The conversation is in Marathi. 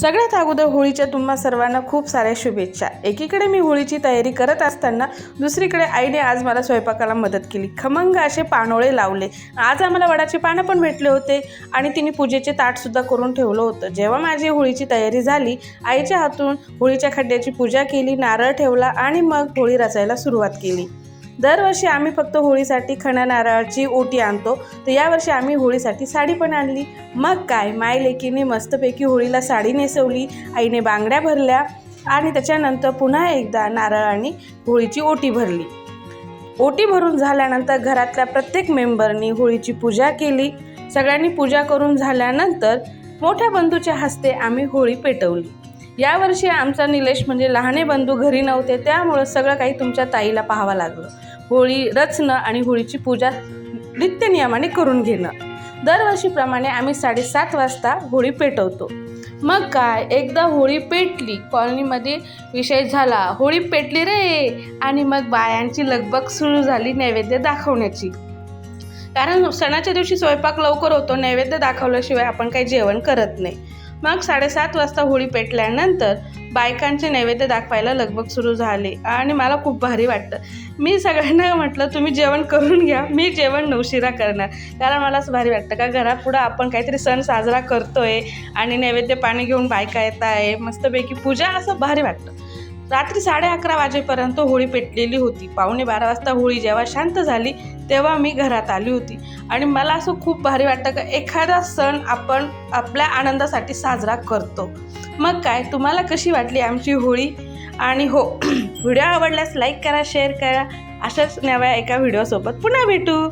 सगळ्यात अगोदर होळीच्या तुम्हा सर्वांना खूप साऱ्या शुभेच्छा. एकीकडे मी होळीची तयारी करत असताना दुसरीकडे आईने आज मला स्वयंपाकाला मदत केली. खमंग असे पानोळे लावले. आज आम्हाला वडाचे पानं पण भेटले होते आणि तिने पूजेचे ताटसुद्धा करून ठेवलं होतं. जेव्हा माझी होळीची तयारी झाली आईच्या हातून होळीच्या खड्ड्याची पूजा केली नारळ ठेवला आणि मग होळी रचायला सुरुवात केली. दरवर्षी आम्ही फक्त होळीसाठी खणा नारळाची ओटी आणतो. तर यावर्षी आम्ही होळीसाठी साडी पण आणली. मग काय माय लेकीने मस्तपैकी होळीला साडी नेसवली आईने बांगड्या भरल्या आणि त्याच्यानंतर पुन्हा एकदा नारळाने होळीची ओटी भरली. ओटी भरून झाल्यानंतर घरातल्या प्रत्येक मेंबरनी होळीची पूजा केली. सगळ्यांनी पूजा करून झाल्यानंतर मोठ्या बंधूच्या हस्ते आम्ही होळी पेटवली. यावर्षी आमचा निलेश म्हणजे लहाने बंधू घरी नव्हते त्यामुळं सगळं काही तुमच्या ताईला पाहावं लागलं. होळी रचणं आणि होळीची पूजा नित्यनियमाने करून घेणं. दरवर्षीप्रमाणे आम्ही साडेसात वाजता होळी पेटवतो. मग काय? एकदा होळी पेटली कॉलनीमध्ये विषय झाला होळी पेटली रे! आणि मग बायांची लगबग सुरू झाली नैवेद्य दाखवण्याची. कारण सणाच्या दिवशी स्वयंपाक लवकर होतो नैवेद्य दाखवल्याशिवाय आपण काही जेवण करत नाही. मग साडेसात वाजता होळी पेटल्यानंतर बायकांचे नैवेद्य दाखवायला लगबग सुरू झाले आणि मला खूप भारी वाटतं. मी सगळ्यांना म्हटलं तुम्ही जेवण करून घ्या मी जेवण नवशिरा करणार. कारण मला असं भारी वाटतं का घरापुढं आपण काहीतरी सण साजरा करतोय आणि नैवेद्य पाणी घेऊन बायका येत आहे मस्तपैकी पूजा असं भारी वाटतं. रात्री साडे अकरा वाजेपर्यंत होळी पेटलेली होती. पावणे बारा वाजता होळी जेव्हा शांत झाली तेव्हा मी घरात आली होती. आणि मला असं खूप भारी वाटतं का एखादा सण आपण आपल्या आनंदासाठी साजरा करतो. मग काय तुम्हाला कशी वाटली आमची होळी? आणि हो व्हिडिओ आवडल्यास लाईक करा शेअर करा. अशाच नव्या एका व्हिडिओसोबत पुन्हा भेटू.